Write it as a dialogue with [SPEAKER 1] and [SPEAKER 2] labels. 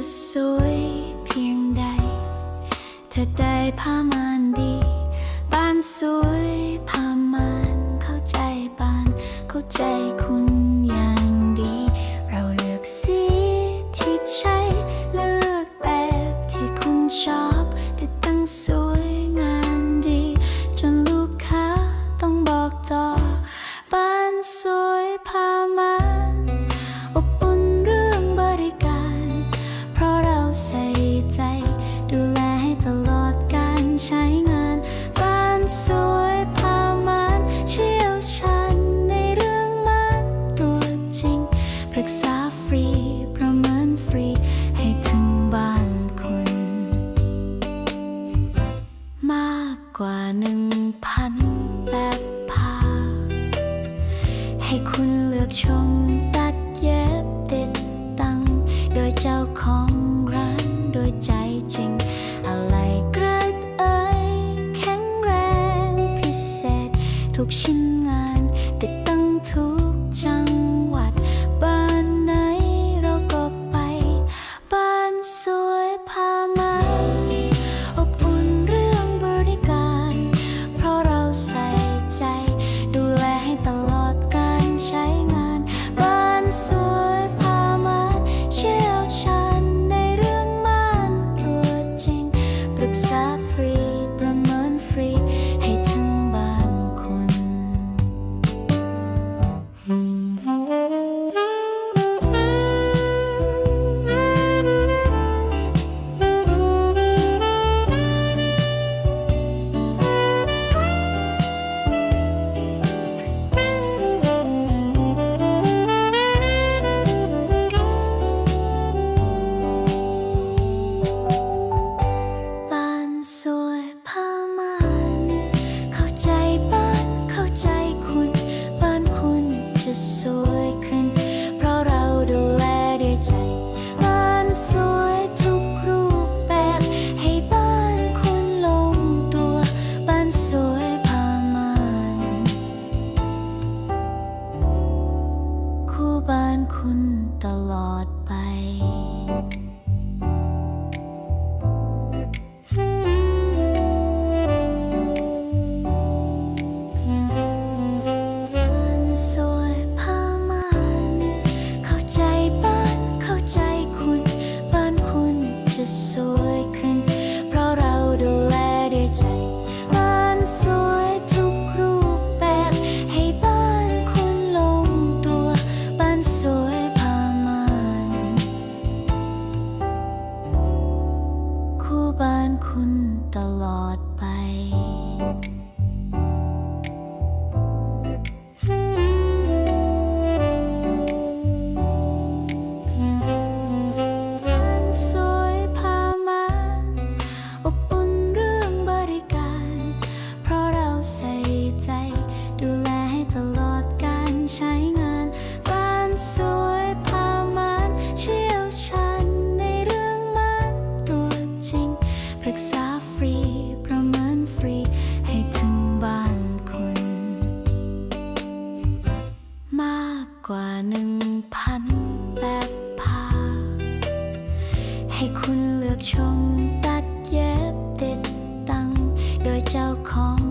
[SPEAKER 1] สวยเพียงใด เธอได้ผ้ามานดี บ้านสวยผ้ามานเข้าใจบ้าน เข้าใจคุณอย่างดี เราเลือกสีที่ใช่เลือกแบบที่คุณชอบแต่ตั้งสวย กษาฟรี ประเมินฟรี ให้ถึงบ้านคุณ มากกว่าหนึ่งพันแบบพา ให้คุณเลือกชมตัดเย็บติดตั้ง โดยเจ้าของร้านโดยใจจริง อะไรเกรดเอ่ยแข็งแรงพิเศษ ทุกชิ้น สวยพามาอบอุ่นเรื่องบริการ เพราะเราใส่ใจ ดูแลให้ตลอดการใช้งาน บ้านสวยพามาเชี่ยวชาญในเรื่องม่านตัวจริง ปรึกษา คุณตลอดไปบ้านสวยผ้ามานเข้าใจบ้านเข้าใจะเราใส่ใจดูแลให้ตลอดการใช้งานบ้านสวย ฟรี ประเมินฟรี ให้ถึงบ้านคุณ มากกว่าหนึ่งพันแบบพา ให้คุณเลือกชมตัดเย็บติดตั้ง โดยเจ้าของ